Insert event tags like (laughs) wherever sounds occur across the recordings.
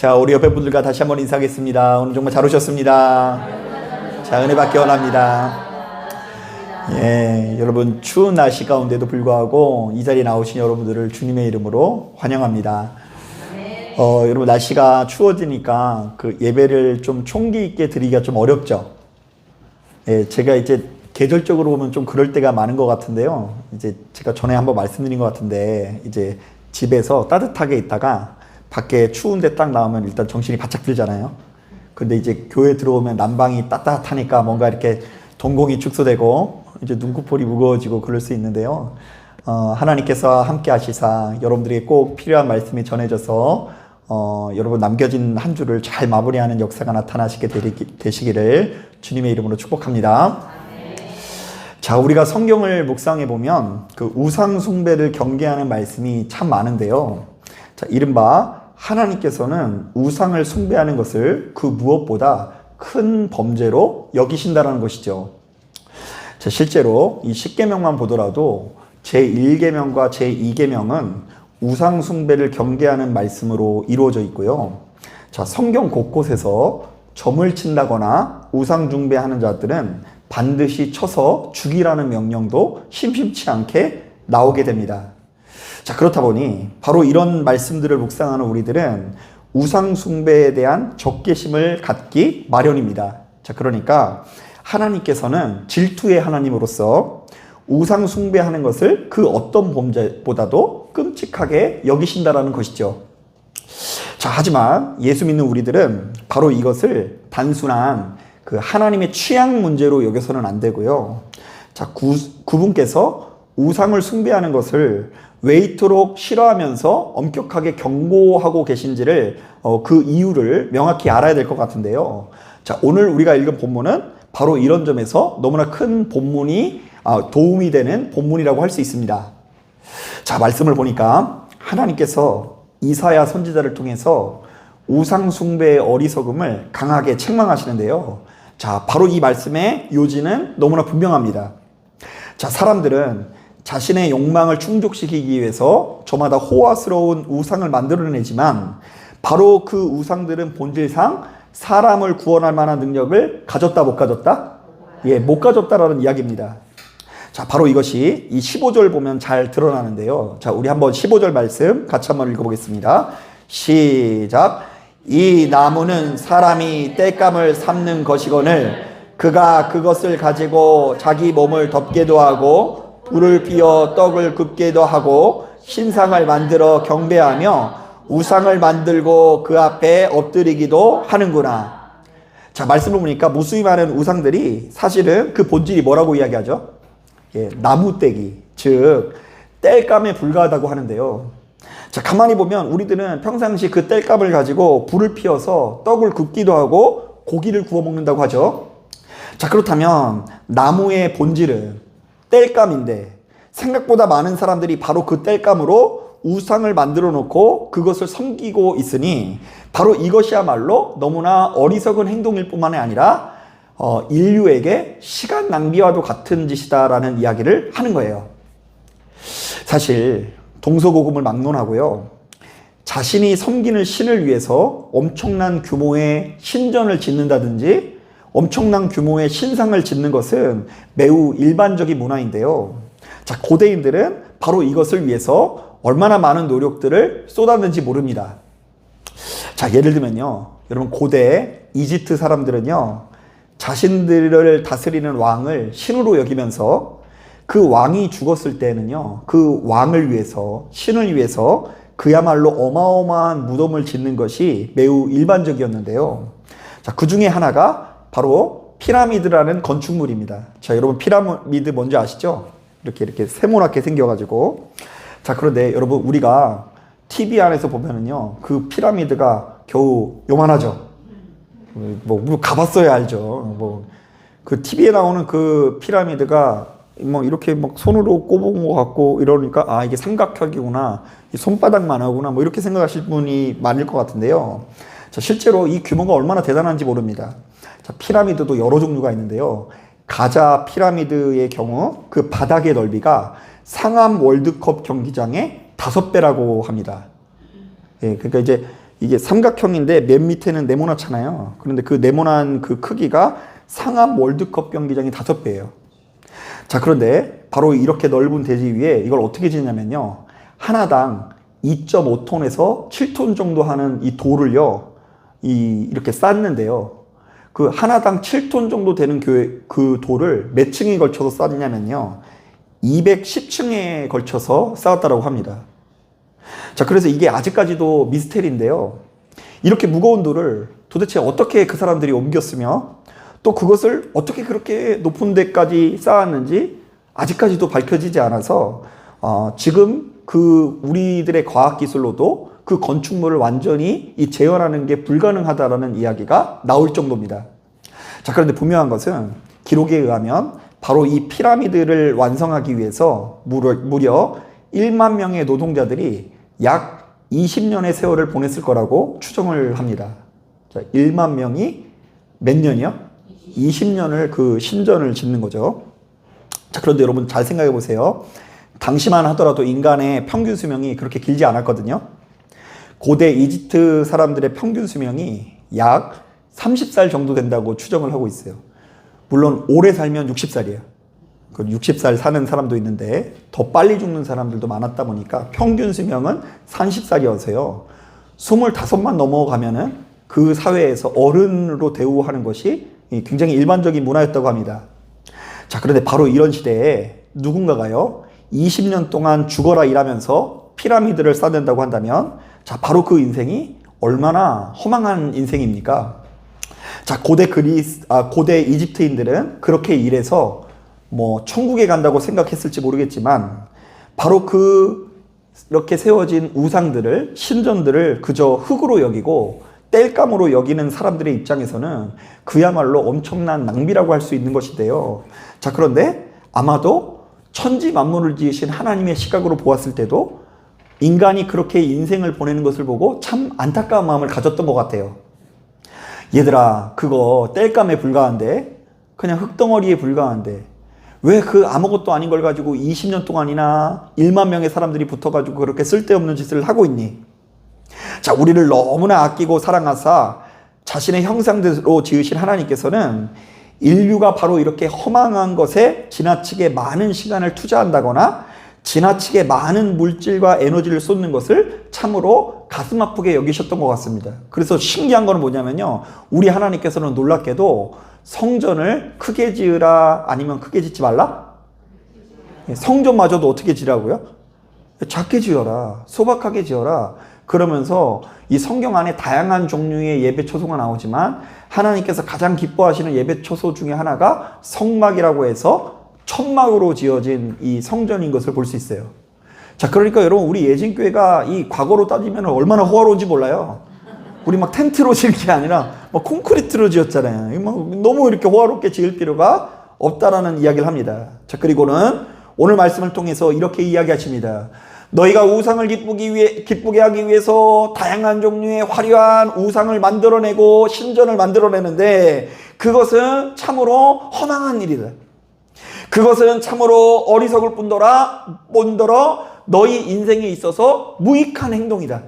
자, 우리 옆에 분들과 다시 한번 인사하겠습니다. 오늘 정말 잘 오셨습니다. 자, 은혜 받기 원합니다. 예, 여러분 추운 날씨 가운데도 불구하고 이 자리에 나오신 여러분들을 주님의 이름으로 환영합니다. 어, 여러분 날씨가 추워지니까 그 예배를 좀 총기 있게 드리기가 좀 어렵죠. 예, 제가 이제 계절적으로 보면 좀 그럴 때가 많은 것 같은데요. 이제 제가 전에 한번 말씀드린 것 같은데 이제 집에서 따뜻하게 있다가 밖에 추운데 딱 나오면 일단 정신이 바짝 들잖아요. 근데 이제 교회 들어오면 난방이 따뜻하니까 뭔가 이렇게 동공이 축소되고 이제 눈코폴이 무거워지고 그럴 수 있는데요. 어, 하나님께서 함께 하시사 여러분들에게 꼭 필요한 말씀이 전해져서 어, 여러분 남겨진 한 주를 잘 마무리하는 역사가 나타나시게 되기- 되시기를 주님의 이름으로 축복합니다. 자, 우리가 성경을 묵상해 보면 그 우상 숭배를 경계하는 말씀이 참 많은데요. 자, 이른바 하나님께서는 우상을 숭배하는 것을 그 무엇보다 큰 범죄로 여기신다라는 것이죠. 자, 실제로 이 10계명만 보더라도 제1계명과 제2계명은 우상 숭배를 경계하는 말씀으로 이루어져 있고요. 자, 성경 곳곳에서 점을 친다거나 우상 숭배하는 자들은 반드시 쳐서 죽이라는 명령도 심심치 않게 나오게 됩니다. 자, 그렇다 보니 바로 이런 말씀들을 묵상하는 우리들은 우상 숭배에 대한 적개심을 갖기 마련입니다. 자, 그러니까 하나님께서는 질투의 하나님으로서 우상 숭배하는 것을 그 어떤 범죄보다도 끔찍하게 여기신다라는 것이죠. 자, 하지만 예수 믿는 우리들은 바로 이것을 단순한 그 하나님의 취향 문제로 여겨서는 안 되고요. 자, 구, 구분께서 우상을 숭배하는 것을 왜 이토록 싫어하면서 엄격하게 경고하고 계신지를 어, 그 이유를 명확히 알아야 될 것 같은데요. 자, 오늘 우리가 읽은 본문은 바로 이런 점에서 너무나 큰 본문이 아, 도움이 되는 본문이라고 할 수 있습니다. 자, 말씀을 보니까 하나님께서 이사야 선지자를 통해서 우상 숭배의 어리석음을 강하게 책망하시는데요. 자, 바로 이 말씀의 요지는 너무나 분명합니다. 자, 사람들은 자신의 욕망을 충족시키기 위해서 저마다 호화스러운 우상을 만들어내지만 바로 그 우상들은 본질상 사람을 구원할 만한 능력을 가졌다 못 가졌다? 예, 못 가졌다라는 이야기입니다. 자, 바로 이것이 이 15절 보면 잘 드러나는데요. 자, 우리 한번 15절 말씀 같이 한번 읽어보겠습니다. 시작. 이 나무는 사람이 땔감을 삼는 것이거늘 그가 그것을 가지고 자기 몸을 덮게도 하고 불을 피워 떡을 굽게도 하고 신상을 만들어 경배하며 우상을 만들고 그 앞에 엎드리기도 하는구나. 자, 말씀을 보니까 무수히 많은 우상들이 사실은 그 본질이 뭐라고 이야기하죠? 예, 나무 떼기, 즉 땔감에 불과하다고 하는데요. 자, 가만히 보면 우리들은 평상시 그 땔감을 가지고 불을 피워서 떡을 굽기도 하고 고기를 구워 먹는다고 하죠. 자, 그렇다면 나무의 본질은 땔감인데 생각보다 많은 사람들이 바로 그 땔감으로 우상을 만들어 놓고 그것을 섬기고 있으니 바로 이것이야말로 너무나 어리석은 행동일 뿐만 이 아니라 어, 인류에게 시간 낭비와도 같은 짓이다라는 이야기를 하는 거예요. 사실 동서고금을 막론하고요. 자신이 섬기는 신을 위해서 엄청난 규모의 신전을 짓는다든지 엄청난 규모의 신상을 짓는 것은 매우 일반적인 문화인데요. 자, 고대인들은 바로 이것을 위해서 얼마나 많은 노력들을 쏟았는지 모릅니다. 자, 예를 들면요. 여러분, 고대 이집트 사람들은요. 자신들을 다스리는 왕을 신으로 여기면서 그 왕이 죽었을 때는요. 그 왕을 위해서, 신을 위해서 그야말로 어마어마한 무덤을 짓는 것이 매우 일반적이었는데요. 자, 그 중에 하나가 바로 피라미드라는 건축물입니다. 자, 여러분 피라미드 뭔지 아시죠? 이렇게 이렇게 세모나게 생겨가지고. 자, 그런데 여러분 우리가 TV 안에서 보면은요, 그 피라미드가 겨우 요만하죠. 뭐, 뭐 가봤어야 알죠. 뭐 그 TV에 나오는 그 피라미드가 뭐 이렇게 막 손으로 꼽은 것 같고 이러니까 아 이게 삼각형이구나, 이 손바닥만 하구나, 뭐 이렇게 생각하실 분이 많을 것 같은데요. 자, 실제로 이 규모가 얼마나 대단한지 모릅니다. 자, 피라미드도 여러 종류가 있는데요. 가자 피라미드의 경우 그 바닥의 넓이가 상암 월드컵 경기장의 다섯 배라고 합니다. 예, 그러니까 이제 이게 삼각형인데 맨 밑에는 네모나잖아요. 그런데 그 네모난 그 크기가 상암 월드컵 경기장이 다섯 배예요. 자, 그런데 바로 이렇게 넓은 대지 위에 이걸 어떻게 짓냐면요. 하나당 2.5톤에서 7톤 정도 하는 이 돌을요. 이 이렇게 쌓는데요. 그 하나당 7톤 정도 되는 그, 그 돌을 몇 층에 걸쳐서 쌓냐면요. 210층에 걸쳐서 쌓았다라고 합니다. 자, 그래서 이게 아직까지도 미스테리인데요. 이렇게 무거운 돌을 도대체 어떻게 그 사람들이 옮겼으며 또 그것을 어떻게 그렇게 높은 데까지 쌓았는지 아직까지도 밝혀지지 않아서 어, 지금 그 우리들의 과학 기술로도 그 건축물을 완전히 이 재현하는 게 불가능하다라는 이야기가 나올 정도입니다. 자, 그런데 분명한 것은 기록에 의하면 바로 이 피라미드를 완성하기 위해서 무려, 무려 1만 명의 노동자들이 약 20년의 세월을 보냈을 거라고 추정을 합니다. 자, 1만 명이 몇 년이요? 20년을 그 신전을 짓는 거죠. 자, 그런데 여러분 잘 생각해 보세요. 당시만 하더라도 인간의 평균 수명이 그렇게 길지 않았거든요. 고대 이집트 사람들의 평균 수명이 약 30살 정도 된다고 추정을 하고 있어요. 물론 오래 살면 60살이에요. 그 60살 사는 사람도 있는데 더 빨리 죽는 사람들도 많았다 보니까 평균 수명은 30살이어서요. 25만 넘어가면은 그 사회에서 어른으로 대우하는 것이 굉장히 일반적인 문화였다고 합니다. 자, 그런데 바로 이런 시대에 누군가가요, 20년 동안 죽어라 일하면서 피라미드를 쌓는다고 한다면, 자, 바로 그 인생이 얼마나 허망한 인생입니까? 자, 고대 그리스, 아, 고대 이집트인들은 그렇게 일해서 뭐 천국에 간다고 생각했을지 모르겠지만, 바로 그 이렇게 세워진 우상들을, 신전들을 그저 흙으로 여기고 땔감으로 여기는 사람들의 입장에서는 그야말로 엄청난 낭비라고 할 수 있는 것인데요. 자, 그런데 아마도 천지 만물을 지으신 하나님의 시각으로 보았을 때도 인간이 그렇게 인생을 보내는 것을 보고 참 안타까운 마음을 가졌던 것 같아요. 얘들아, 그거 땔감에 불과한데? 그냥 흙덩어리에 불과한데? 왜 그 아무것도 아닌 걸 가지고 20년 동안이나 1만 명의 사람들이 붙어가지고 그렇게 쓸데없는 짓을 하고 있니? 자, 우리를 너무나 아끼고 사랑하사 자신의 형상대로 지으신 하나님께서는 인류가 바로 이렇게 허망한 것에 지나치게 많은 시간을 투자한다거나 지나치게 많은 물질과 에너지를 쏟는 것을 참으로 가슴 아프게 여기셨던 것 같습니다. 그래서 신기한 거는 뭐냐면요. 우리 하나님께서는 놀랍게도 성전을 크게 지으라 아니면 크게 짓지 말라? 성전마저도 어떻게 지라고요? 작게 지어라. 소박하게 지어라. 그러면서 이 성경 안에 다양한 종류의 예배 초소가 나오지만 하나님께서 가장 기뻐하시는 예배 초소 중에 하나가 성막이라고 해서 천막으로 지어진 이 성전인 것을 볼 수 있어요. 자, 그러니까 여러분 우리 예진교회가 이 과거로 따지면 얼마나 호화로운지 몰라요. 우리 막 텐트로 지은 게 아니라 막 콘크리트로 지었잖아요. 막 너무 이렇게 호화롭게 지을 필요가 없다라는 이야기를 합니다. 자, 그리고는 오늘 말씀을 통해서 이렇게 이야기하십니다. 너희가 우상을 기쁘기 위해, 기쁘게 하기 위해서 다양한 종류의 화려한 우상을 만들어내고 신전을 만들어내는데 그것은 참으로 허망한 일이다. 그것은 참으로 어리석을 뿐더러, 뿐더러 너희 인생에 있어서 무익한 행동이다.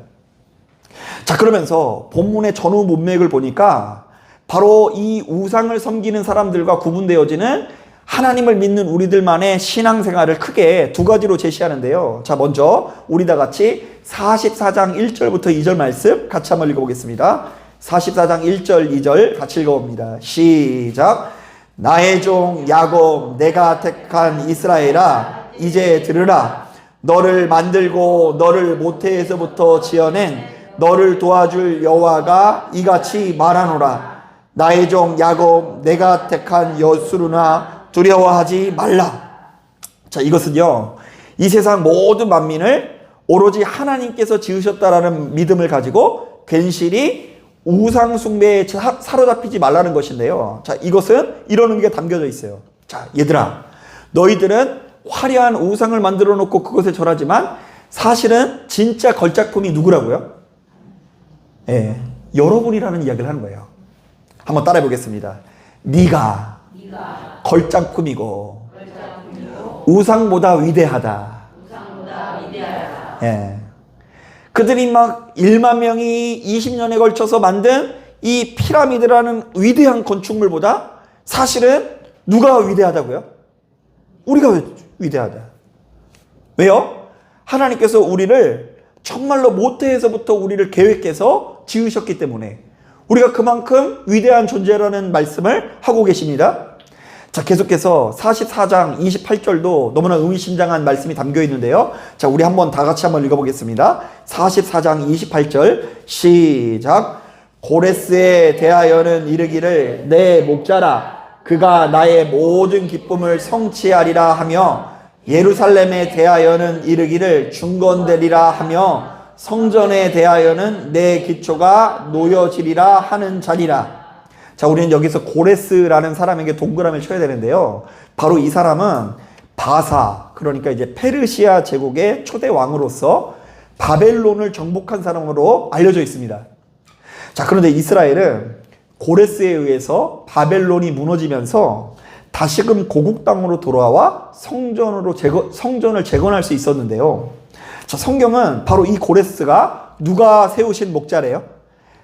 자, 그러면서 본문의 전후 문맥을 보니까 바로 이 우상을 섬기는 사람들과 구분되어지는 하나님을 믿는 우리들만의 신앙생활을 크게 두 가지로 제시하는데요. 자, 먼저 우리 다 같이 44장 1절부터 2절 말씀 같이 한번 읽어보겠습니다. 44장 1절, 2절 같이 읽어봅니다. 시작. 나의 종 야곱 내가 택한 이스라엘아 이제 들으라. 너를 만들고 너를 모태에서부터 지어낸 너를 도와줄 여호와가 이같이 말하노라. 나의 종 야곱 내가 택한 여수르나 두려워하지 말라. 자 이것은요 이 세상 모든 만민을 오로지 하나님께서 지으셨다라는 믿음을 가지고 괜시리 우상 숭배에 사로잡히지 말라는 것인데요. 자, 이것은 이런 의미가 담겨져 있어요. 자, 얘들아. 너희들은 화려한 우상을 만들어 놓고 그것에 절하지만 사실은 진짜 걸작품이 누구라고요? 예. 여러분이라는 이야기를 하는 거예요. 한번 따라해 보겠습니다. 네가 걸작품이고 우상보다 위대하다. 예. 그들이 막 1만 명이 20년에 걸쳐서 만든 이 피라미드라는 위대한 건축물보다 사실은 누가 위대하다고요? 우리가 위대하다. 왜요? 하나님께서 우리를 정말로 모태에서부터 우리를 계획해서 지으셨기 때문에 우리가 그만큼 위대한 존재라는 말씀을 하고 계십니다. 자, 계속해서 44장 28절도 너무나 의미심장한 말씀이 담겨 있는데요. 자, 우리 한번 다 같이 한번 읽어보겠습니다. 44장 28절 시작. 고레스에 대하여는 이르기를 내 목자라 그가 나의 모든 기쁨을 성취하리라 하며 예루살렘에 대하여는 이르기를 중건되리라 하며 성전에 대하여는 내 기초가 놓여지리라 하는 자리라. 자, 우리는 여기서 고레스라는 사람에게 동그라미를 쳐야 되는데요. 바로 이 사람은 바사, 그러니까 이제 페르시아 제국의 초대 왕으로서 바벨론을 정복한 사람으로 알려져 있습니다. 자, 그런데 이스라엘은 고레스에 의해서 바벨론이 무너지면서 다시금 고국 땅으로 돌아와 성전으로 재건, 성전을 재건할 수 있었는데요. 자, 성경은 바로 이 고레스가 누가 세우신 목자래요?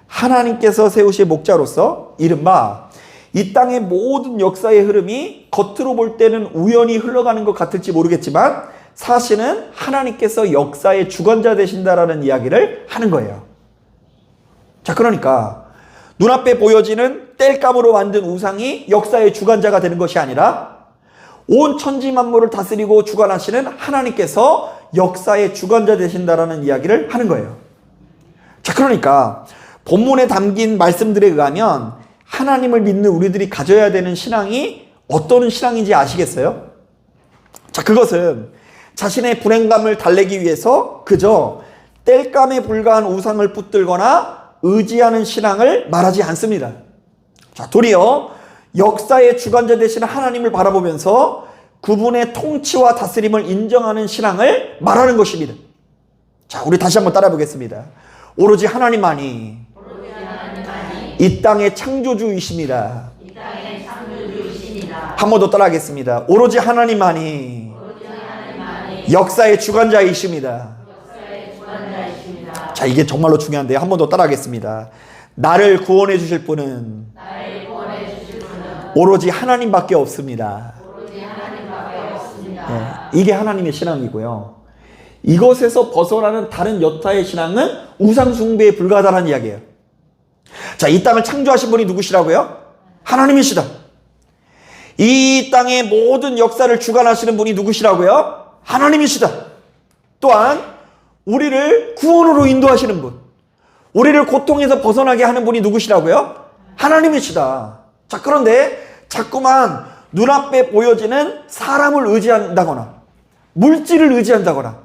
하나님께서 세우신 목자로서 이른바 이 땅의 모든 역사의 흐름이 겉으로 볼 때는 우연히 흘러가는 것 같을지 모르겠지만 사실은 하나님께서 역사의 주관자 되신다라는 이야기를 하는 거예요. 자, 그러니까 눈앞에 보여지는 땔감으로 만든 우상이 역사의 주관자가 되는 것이 아니라 온 천지 만물을 다스리고 주관하시는 하나님께서 역사의 주관자 되신다라는 이야기를 하는 거예요. 자, 그러니까 본문에 담긴 말씀들에 의하면 하나님을 믿는 우리들이 가져야 되는 신앙이 어떤 신앙인지 아시겠어요? 자, 그것은 자신의 불행감을 달래기 위해서 그저 땔감에 불과한 우상을 붙들거나 의지하는 신앙을 말하지 않습니다. 자, 도리어 역사의 주관자 되시는 하나님을 바라보면서 그분의 통치와 다스림을 인정하는 신앙을 말하는 것입니다. 자, 우리 다시 한번 따라 보겠습니다. 오로지 하나님만이 이 땅의 창조주이십니다. 한 번 더 따라하겠습니다. 오로지 하나님만이 역사의 주관자이십니다. 자, 이게 정말로 중요한데요. 한 번 더 따라하겠습니다. 나를 구원해 주실 분은 오로지 하나님밖에 없습니다. 네, 이게 하나님의 신앙이고요. 이것에서 벗어나는 다른 여타의 신앙은 우상숭배에 불과하다는 이야기예요. 자, 이 땅을 창조하신 분이 누구시라고요? 하나님이시다. 이 땅의 모든 역사를 주관하시는 분이 누구시라고요? 하나님이시다. 또한 우리를 구원으로 인도하시는 분. 우리를 고통에서 벗어나게 하는 분이 누구시라고요? 하나님이시다. 자, 그런데 자꾸만 눈앞에 보여지는 사람을 의지한다거나, 물질을 의지한다거나,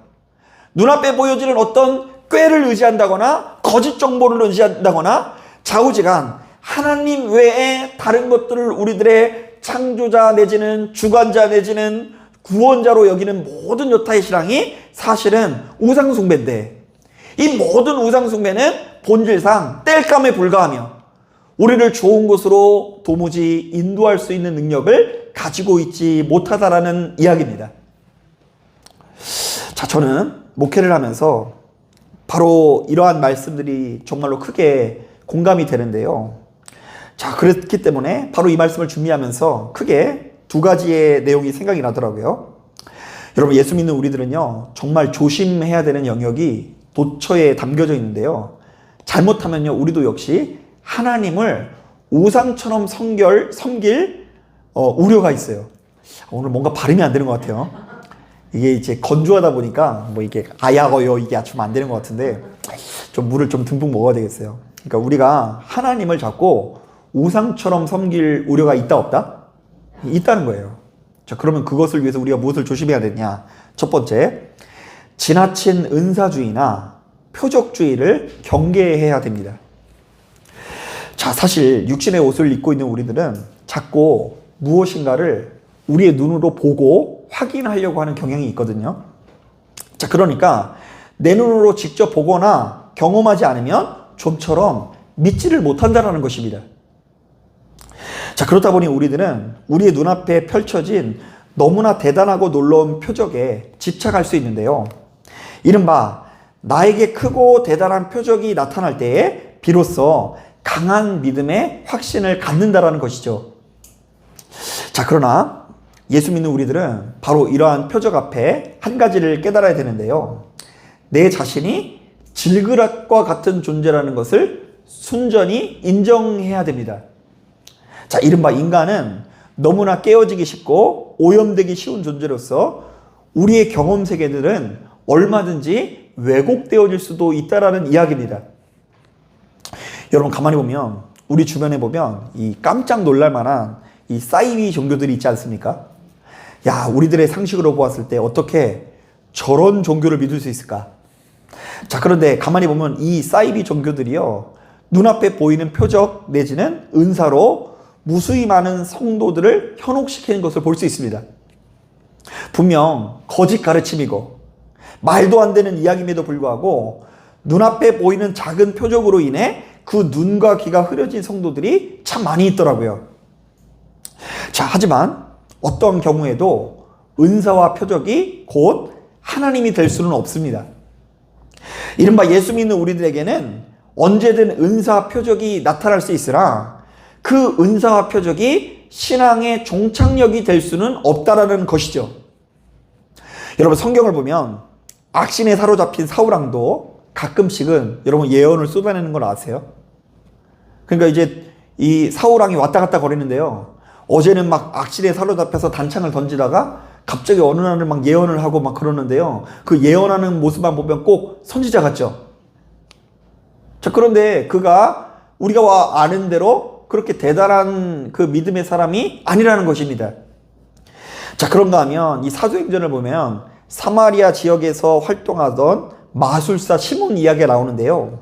눈앞에 보여지는 어떤 꾀를 의지한다거나, 거짓 정보를 의지한다거나, 좌우지간 하나님 외에 다른 것들을 우리들의 창조자 내지는 주관자 내지는 구원자로 여기는 모든 여타의 신앙이 사실은 우상숭배인데 이 모든 우상숭배는 본질상 땔감에 불과하며 우리를 좋은 곳으로 도무지 인도할 수 있는 능력을 가지고 있지 못하다라는 이야기입니다. 자, 저는 목회를 하면서 바로 이러한 말씀들이 정말로 크게 공감이 되는데요. 자, 그렇기 때문에 바로 이 말씀을 준비하면서 크게 두 가지의 내용이 생각이 나더라고요. 여러분, 예수 믿는 우리들은요, 정말 조심해야 되는 영역이 도처에 담겨져 있는데요. 잘못하면요, 우리도 역시 하나님을 우상처럼 성결, 섬길 어, 우려가 있어요. 오늘 뭔가 발음이 안 되는 것 같아요. 이게 이제 건조하다 보니까 뭐 이게 아야거요 이게 좀 안 되는 것 같은데 좀 물을 좀 듬뿍 먹어야 되겠어요. 그러니까 우리가 하나님을 잡고 우상처럼 섬길 우려가 있다 없다? 있다는 거예요. 자, 그러면 그것을 위해서 우리가 무엇을 조심해야 되냐? 첫 번째, 지나친 은사주의나 표적주의를 경계해야 됩니다. 자, 사실 육신의 옷을 입고 있는 우리들은 자꾸 무엇인가를 우리의 눈으로 보고 확인하려고 하는 경향이 있거든요. 자, 그러니까 내 눈으로 직접 보거나 경험하지 않으면 좀처럼 믿지를 못한다는 것입니다. 자, 그렇다 보니 우리들은 우리의 눈앞에 펼쳐진 너무나 대단하고 놀라운 표적에 집착할 수 있는데요. 이른바 나에게 크고 대단한 표적이 나타날 때에 비로소 강한 믿음의 확신을 갖는다라는 것이죠. 자, 그러나 예수 믿는 우리들은 바로 이러한 표적 앞에 한 가지를 깨달아야 되는데요. 내 자신이 질그락과 같은 존재라는 것을 순전히 인정해야 됩니다. 자, 이른바 인간은 너무나 깨어지기 쉽고 오염되기 쉬운 존재로서 우리의 경험 세계들은 얼마든지 왜곡되어질 수도 있다라는 이야기입니다. 여러분 가만히 보면 우리 주변에 보면 이 깜짝 놀랄 만한 이 사이비 종교들이 있지 않습니까? 야, 우리들의 상식으로 보았을 때 어떻게 저런 종교를 믿을 수 있을까? 자, 그런데 가만히 보면 이 사이비 종교들이요. 눈앞에 보이는 표적 내지는 은사로 무수히 많은 성도들을 현혹시키는 것을 볼 수 있습니다. 분명 거짓 가르침이고 말도 안 되는 이야기임에도 불구하고 눈앞에 보이는 작은 표적으로 인해 그 눈과 귀가 흐려진 성도들이 참 많이 있더라고요. 자, 하지만 어떤 경우에도 은사와 표적이 곧 하나님이 될 수는 없습니다. 이른바 예수 믿는 우리들에게는 언제든 은사 표적이 나타날 수 있으나 그 은사와 표적이 신앙의 종착역이 될 수는 없다라는 것이죠. 여러분 성경을 보면 악신에 사로잡힌 사우랑도 가끔씩은 여러분 예언을 쏟아내는 걸 아세요? 그러니까 이제 이 사우랑이 왔다 갔다 거리는데요. 어제는 막 악신에 사로잡혀서 단창을 던지다가 갑자기 어느 날은 막 예언을 하고 막 그러는데요. 그 예언하는 모습만 보면 꼭 선지자 같죠? 자, 그런데 그가 우리가 아는 대로 그렇게 대단한 그 믿음의 사람이 아니라는 것입니다. 자, 그런가 하면 이 사도행전을 보면 사마리아 지역에서 활동하던 마술사 시몬 이야기가 나오는데요.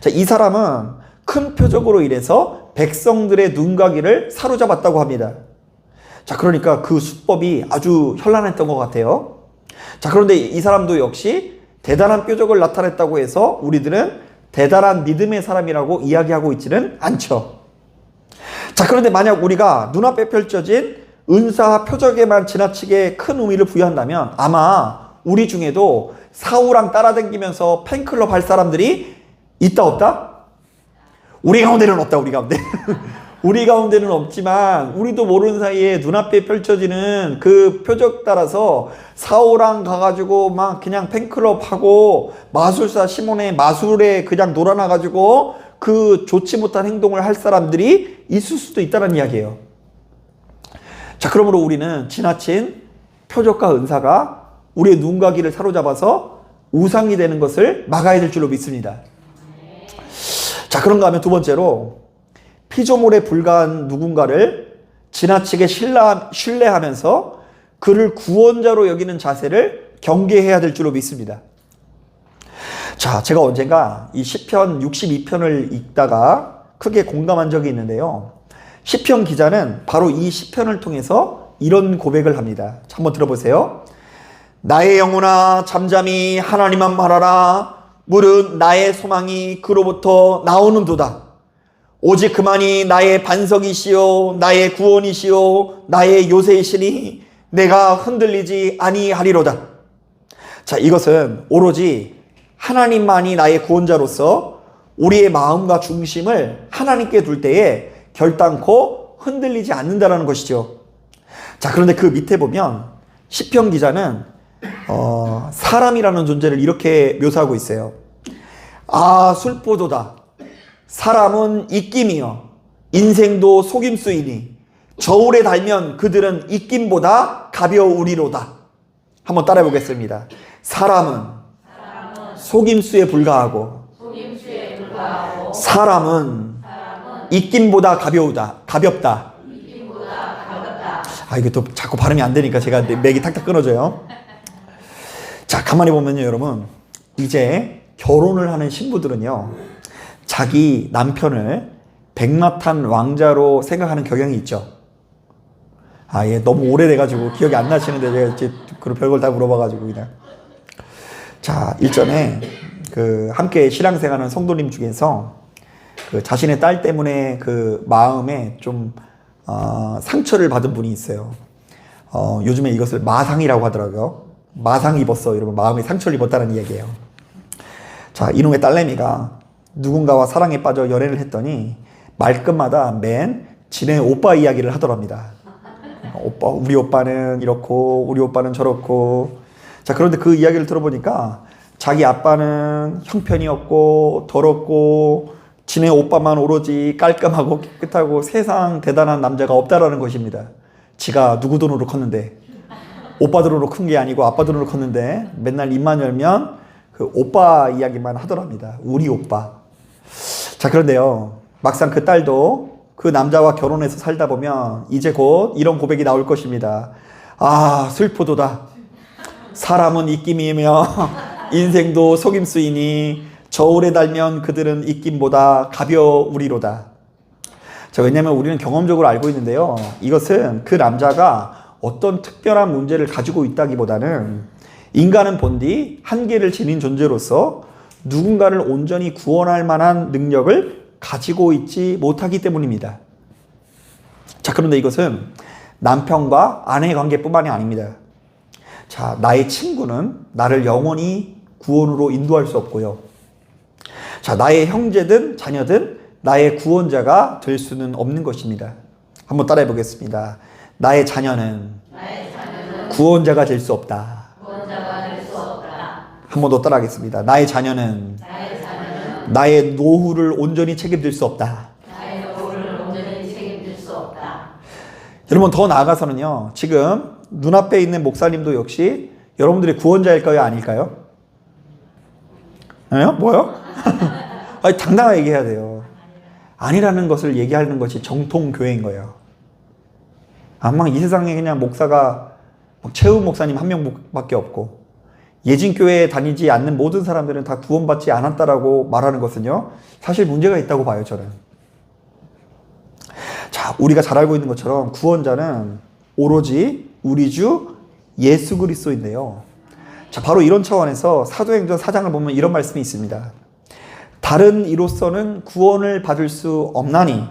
자, 이 사람은 큰 표적으로 인해서 백성들의 눈과 귀를 사로잡았다고 합니다. 자, 그러니까 그 수법이 아주 현란했던 것 같아요. 자, 그런데 이 사람도 역시 대단한 표적을 나타냈다고 해서 우리들은 대단한 믿음의 사람이라고 이야기하고 있지는 않죠. 자, 그런데 만약 우리가 눈앞에 펼쳐진 은사 표적에만 지나치게 큰 의미를 부여한다면 아마 우리 중에도 사우랑 따라다니면서 팬클럽 할 사람들이 있다 없다? 우리 가운데는 없다 우리 가운데 (laughs) 우리 가운데는 없지만 우리도 모르는 사이에 눈앞에 펼쳐지는 그 표적 따라서 사오랑 가가지고 막 그냥 팬클럽 하고 마술사 시몬의 마술에 그냥 놀아나가지고 그 좋지 못한 행동을 할 사람들이 있을 수도 있다는 이야기예요. 자, 그러므로 우리는 지나친 표적과 은사가 우리의 눈과 귀를 사로잡아서 우상이 되는 것을 막아야 될 줄로 믿습니다. 자, 그런가 하면 두 번째로 피조물에 불과한 누군가를 지나치게 신라, 신뢰하면서 그를 구원자로 여기는 자세를 경계해야 될 줄로 믿습니다. 자, 제가 언젠가 이 시편 62편을 읽다가 크게 공감한 적이 있는데요. 시편 기자는 바로 이 시편을 통해서 이런 고백을 합니다. 자, 한번 들어보세요. 나의 영혼아 잠잠히 하나님만 말하라. 물은 나의 소망이 그로부터 나오는도다. 오직 그만이 나의 반석이시요 나의 구원이시요 나의 요새이시니 내가 흔들리지 아니하리로다. 자, 이것은 오로지 하나님만이 나의 구원자로서 우리의 마음과 중심을 하나님께 둘 때에 결단코 흔들리지 않는다라는 것이죠. 자, 그런데 그 밑에 보면 시편 기자는 어, 사람이라는 존재를 이렇게 묘사하고 있어요. 아, 술포도다. 사람은 입김이요. 인생도 속임수이니 저울에 달면 그들은 입김보다 가벼우리로다. 한번 따라해 보겠습니다. 사람은, 속임수에 불과하고, 사람은, 입김보다 가벼우다. 가볍다. 아, 이게 또 자꾸 발음이 안 되니까 제가 맥이 탁탁 끊어져요. 자, 가만히 보면요, 여러분. 이제 결혼을 하는 신부들은요, 자기 남편을 백마탄 왕자로 생각하는 경향이 있죠. 아, 예, 너무 오래돼가지고 기억이 안 나시는데 제가 이제 그런 별걸 다 물어봐가지고 그냥. 자, 일전에 그 함께 신앙생활하는 성도님 중에서 그 자신의 딸 때문에 그 마음에 좀 어, 상처를 받은 분이 있어요. 어, 요즘에 이것을 마상이라고 하더라고요. 마상 입었어. 이러면 마음에 상처를 입었다는 이야기예요. 자, 이놈의 딸내미가 누군가와 사랑에 빠져 연애를 했더니 말끝마다 맨 지네 오빠 이야기를 하더랍니다. 오빠, 우리 오빠는 이렇고, 우리 오빠는 저렇고. 자, 그런데 그 이야기를 들어보니까 자기 아빠는 형편이었고, 더럽고, 지네 오빠만 오로지 깔끔하고 깨끗하고 세상 대단한 남자가 없다라는 것입니다. 지가 누구 돈으로 컸는데, 오빠 돈으로 큰 게 아니고 아빠 돈으로 컸는데, 맨날 입만 열면 그 오빠 이야기만 하더랍니다. 우리 오빠. 자, 그런데요. 막상 그 딸도 그 남자와 결혼해서 살다 보면 이제 곧 이런 고백이 나올 것입니다. 아, 슬프도다. 사람은 입김이며 (laughs) 인생도 속임수이니 저울에 달면 그들은 입김보다 가벼우리로다. 자, 왜냐면 우리는 경험적으로 알고 있는데요. 이것은 그 남자가 어떤 특별한 문제를 가지고 있다기보다는 인간은 본디 한계를 지닌 존재로서 누군가를 온전히 구원할 만한 능력을 가지고 있지 못하기 때문입니다. 자, 그런데 이것은 남편과 아내의 관계뿐만이 아닙니다. 자, 나의 친구는 나를 영원히 구원으로 인도할 수 없고요. 자, 나의 형제든 자녀든 나의 구원자가 될 수는 없는 것입니다. 한번 따라해 보겠습니다. 나의 자녀는, 구원자가 될 수 없다. 한 번 더 따라하겠습니다. 나의 자녀는, 나의 노후를 온전히 책임질 수 없다. 여러분 더 나아가서는요. 지금 눈앞에 있는 목사님도 역시 여러분들의 구원자일까요? 아닐까요? 아니요? 뭐요? (laughs) 아니, 당당하게 얘기해야 돼요. 아니라는 것을 얘기하는 것이 정통 교회인 거예요. 아마 이 세상에 그냥 목사가 뭐 최우 목사님 한 명밖에 없고 예진 교회에 다니지 않는 모든 사람들은 다 구원받지 않았다라고 말하는 것은요. 사실 문제가 있다고 봐요, 저는. 자, 우리가 잘 알고 있는 것처럼 구원자는 오로지 우리 주 예수 그리스도인데요. 자, 바로 이런 차원에서 사도행전 4장을 보면 이런 말씀이 있습니다. 다른 이로서는 구원을 받을 수 없나니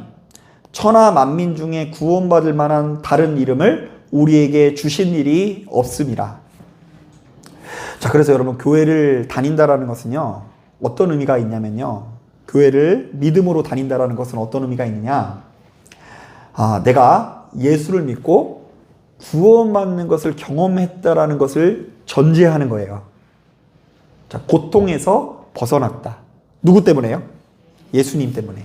천하 만민 중에 구원받을 만한 다른 이름을 우리에게 주신 일이 없음이라. 자, 그래서 여러분 교회를 다닌다라는 것은요. 어떤 의미가 있냐면요. 교회를 믿음으로 다닌다라는 것은 어떤 의미가 있느냐? 아, 내가 예수를 믿고 구원받는 것을 경험했다라는 것을 전제하는 거예요. 자, 고통에서 벗어났다. 누구 때문에요? 예수님 때문에.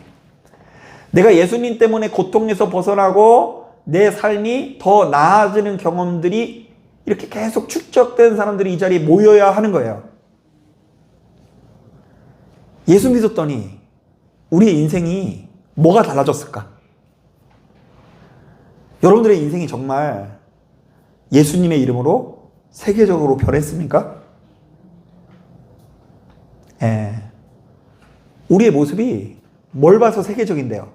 내가 예수님 때문에 고통에서 벗어나고 내 삶이 더 나아지는 경험들이 이렇게 계속 축적된 사람들이 이 자리에 모여야 하는 거예요. 예수 믿었더니 우리의 인생이 뭐가 달라졌을까? 여러분들의 인생이 정말 예수님의 이름으로 세계적으로 변했습니까? 예. 우리의 모습이 뭘 봐서 세계적인데요?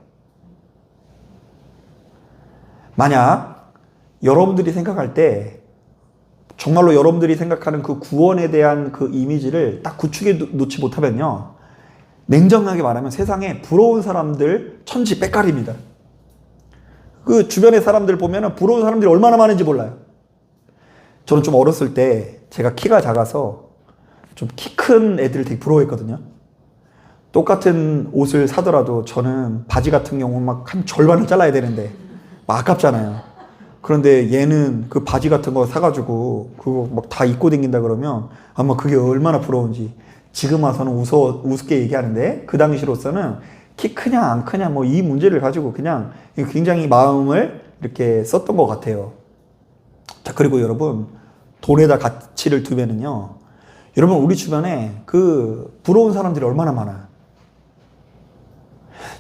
만약 여러분들이 생각할 때 정말로 여러분들이 생각하는 그 구원에 대한 그 이미지를 딱 구축해 놓지 못하면요. 냉정하게 말하면 세상에 부러운 사람들 천지 빽깔입니다. 그 주변의 사람들 보면은 부러운 사람들이 얼마나 많은지 몰라요. 저는 좀 어렸을 때 제가 키가 작아서 좀 키 큰 애들을 되게 부러워했거든요. 똑같은 옷을 사더라도 저는 바지 같은 경우 막 한 절반을 잘라야 되는데 막 아깝잖아요. 그런데 얘는 그 바지 같은 거 사가지고 그거 막 다 입고 다닌다 그러면 아마 그게 얼마나 부러운지 지금 와서는 웃어 우습게 얘기하는데 그 당시로서는 키 크냐 안 크냐 뭐 이 문제를 가지고 그냥 굉장히 마음을 이렇게 썼던 것 같아요. 자 그리고 여러분 돈에다 가치를 두면은요. 여러분 우리 주변에 그 부러운 사람들이 얼마나 많아.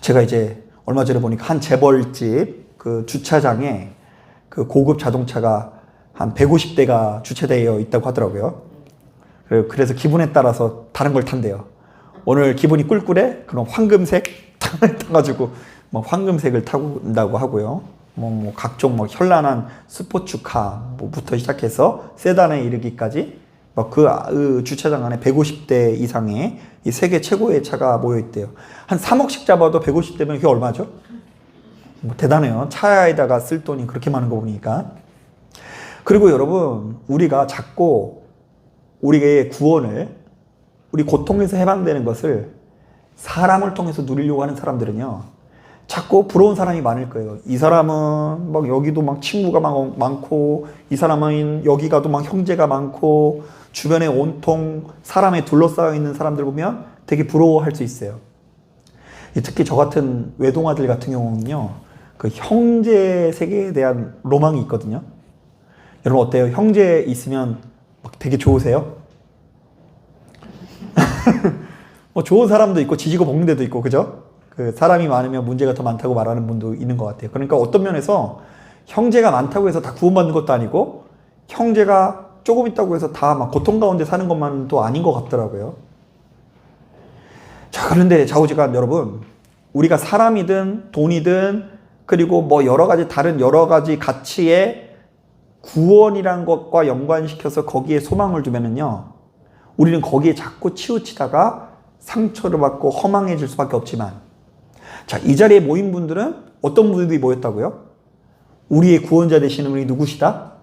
제가 이제 얼마 전에 보니까 한 재벌집 그 주차장에 그 고급 자동차가 한 150대가 주차되어 있다고 하더라고요. 그래서 기분에 따라서 다른 걸 탄대요. 오늘 기분이 꿀꿀해? 그럼 황금색 (laughs) 타가지고 뭐 황금색을 타고다고 하고요. 뭐, 뭐 각종 뭐 현란한 스포츠카 뭐부터 시작해서 세단에 이르기까지 뭐그 그 주차장 안에 150대 이상의 이 세계 최고의 차가 모여 있대요. 한 3억씩 잡아도 150대면 그게 얼마죠? 뭐 대단해요. 차에다가 쓸 돈이 그렇게 많은 거 보니까. 그리고 여러분, 우리가 자꾸 우리의 구원을 우리 고통에서 해방되는 것을 사람을 통해서 누리려고 하는 사람들은요. 자꾸 부러운 사람이 많을 거예요. 이 사람은 막 여기도 막 친구가 막 많고 이 사람은 여기 가도 막 형제가 많고 주변에 온통 사람에 둘러싸여 있는 사람들 보면 되게 부러워할 수 있어요. 특히 저 같은 외동아들 같은 경우는요. 그 형제 세계에 대한 로망이 있거든요. 여러분 어때요? 형제 있으면 막 되게 좋으세요? (laughs) 뭐 좋은 사람도 있고 지지고 볶는 데도 있고 그죠? 그 사람이 많으면 문제가 더 많다고 말하는 분도 있는 것 같아요. 그러니까 어떤 면에서 형제가 많다고 해서 다 구원받는 것도 아니고 형제가 조금 있다고 해서 다 막 고통 가운데 사는 것만도 아닌 것 같더라고요. 자, 그런데 좌우지간 여러분, 우리가 사람이든 돈이든 그리고 뭐 여러 가지 다른 여러 가지 가치에 구원이란 것과 연관시켜서 거기에 소망을 두면은요, 우리는 거기에 자꾸 치우치다가 상처를 받고 허망해질 수밖에 없지만, 자, 이 자리에 모인 분들은 어떤 분들이 모였다고요? 우리의 구원자 되시는 분이 누구시다?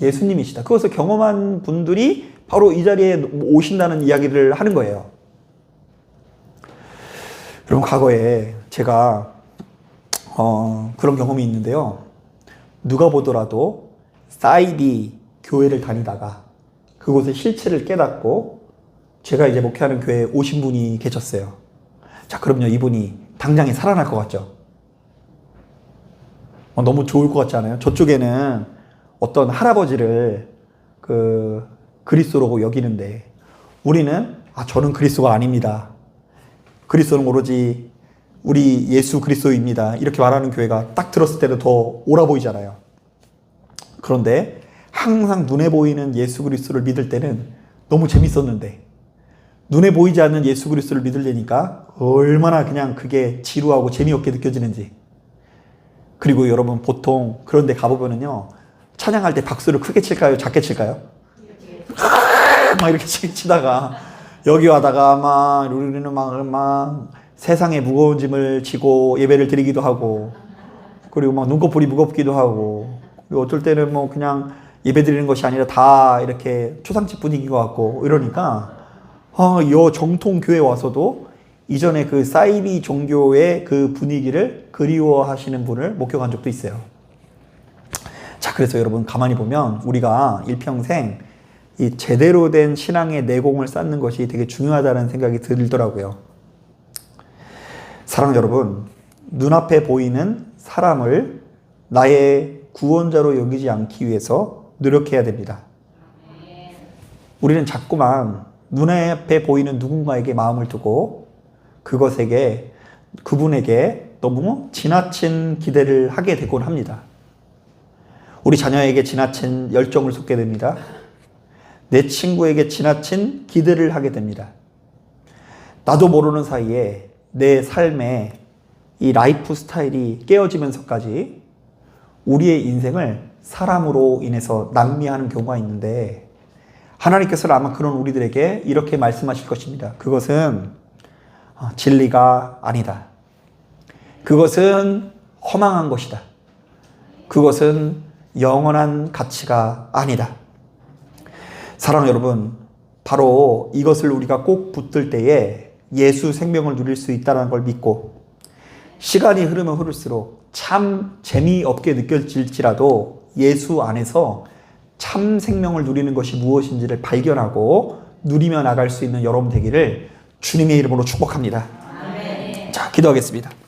예수님이시다. 그것을 경험한 분들이 바로 이 자리에 오신다는 이야기를 하는 거예요. 여러분, 과거에 제가, 어, 그런 경험이 있는데요. 누가 보더라도 사이비 교회를 다니다가 그곳의 실체를 깨닫고 제가 이제 목회하는 교회에 오신 분이 계셨어요. 자, 그럼요, 이분이 당장에 살아날 것 같죠? 어, 너무 좋을 것 같지 않아요? 저쪽에는 어떤 할아버지를 그 그리스도로 여기는데 우리는 아, 저는 그리스도가 아닙니다. 그리스도는 오로지 우리 예수 그리스도입니다. 이렇게 말하는 교회가 딱 들었을 때는 더 옳아 보이잖아요. 그런데 항상 눈에 보이는 예수 그리스도를 믿을 때는 너무 재밌었는데 눈에 보이지 않는 예수 그리스도를 믿으려니까 얼마나 그냥 그게 지루하고 재미없게 느껴지는지. 그리고 여러분 보통 그런 데 가보면은요. 찬양할 때 박수를 크게 칠까요? 작게 칠까요? (laughs) 막 이렇게 치다가 여기 와다가 막 우리는 막, 막 세상에 무거운 짐을 지고 예배를 드리기도 하고 그리고 막 눈꺼풀이 무겁기도 하고 그리고 어떨 때는 뭐 그냥 예배 드리는 것이 아니라 다 이렇게 초상집 분위기 같고 이러니까 아, 여 정통 교회 와서도 이전에 그 사이비 종교의 그 분위기를 그리워하시는 분을 목격한 적도 있어요. 자, 그래서 여러분 가만히 보면 우리가 일평생 이 제대로 된 신앙의 내공을 쌓는 것이 되게 중요하다는 생각이 들더라고요. 사랑 여러분, 눈앞에 보이는 사람을 나의 구원자로 여기지 않기 위해서 노력해야 됩니다. 우리는 자꾸만 눈앞에 보이는 누군가에게 마음을 두고 그것에게 그분에게 너무 지나친 기대를 하게 되곤 합니다. 우리 자녀에게 지나친 열정을 쏟게 됩니다. 내 친구에게 지나친 기대를 하게 됩니다. 나도 모르는 사이에 내 삶의 이 라이프 스타일이 깨어지면서까지 우리의 인생을 사람으로 인해서 낭비하는 경우가 있는데 하나님께서는 아마 그런 우리들에게 이렇게 말씀하실 것입니다. 그것은 어, 진리가 아니다. 그것은 허망한 것이다. 그것은 영원한 가치가 아니다. 사랑 여러분, 바로 이것을 우리가 꼭 붙들 때에 예수 생명을 누릴 수 있다는 걸 믿고 시간이 흐르면 흐를수록 참 재미없게 느껴질지라도 예수 안에서 참 생명을 누리는 것이 무엇인지를 발견하고 누리며 나갈 수 있는 여러분 되기를 주님의 이름으로 축복합니다. 자, 기도하겠습니다.